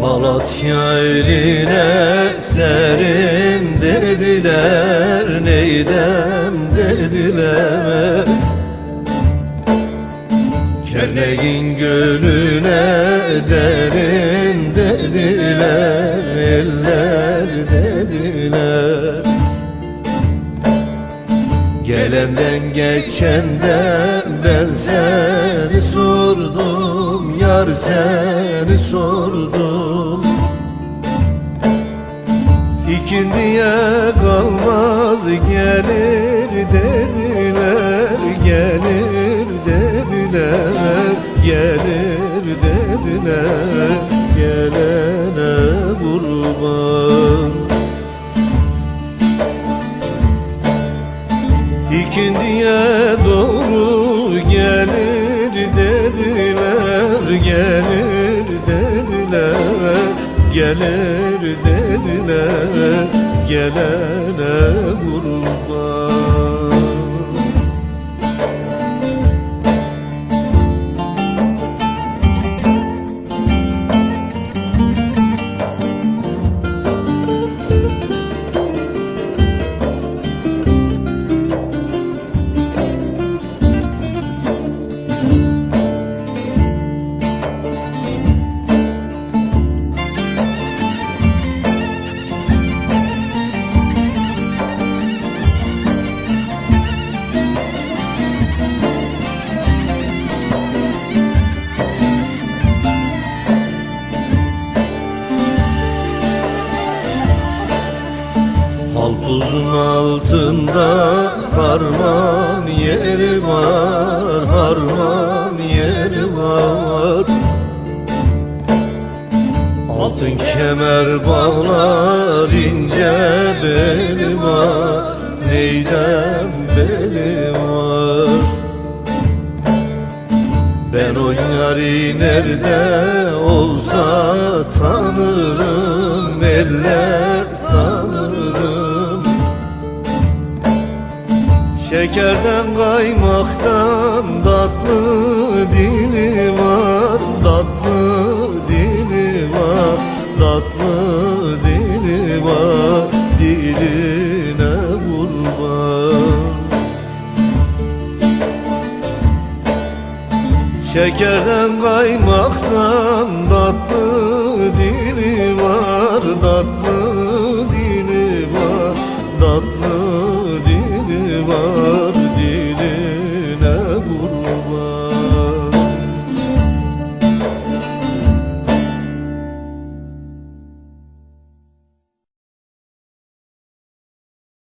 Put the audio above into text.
Malatya eline serin dediler Neydem dediler. Kerneğin gölüne derin dediler Eller dediler. Gelenden geçenden ben seni sordum Yar seni sordum İkindiye kalmaz gelir dediler Gelir dediler Gelir dediler Gelene kurban. İkindiye doğru gelir dediler Gelir dediler Gelir dediler Gelene kurban Halpuzun altında harman yeri var Harman yeri var. Altın kemer bağlar ince beli var Neydem beli var? Ben o yari nerede olsa tanırım Eller Şekerden kaymaktan tatlı dili var Tatlı dili var Tatlı dili var Diline kurban Şekerden kaymaktan tatlı dili var Tatlı dili var Tatlı dili var.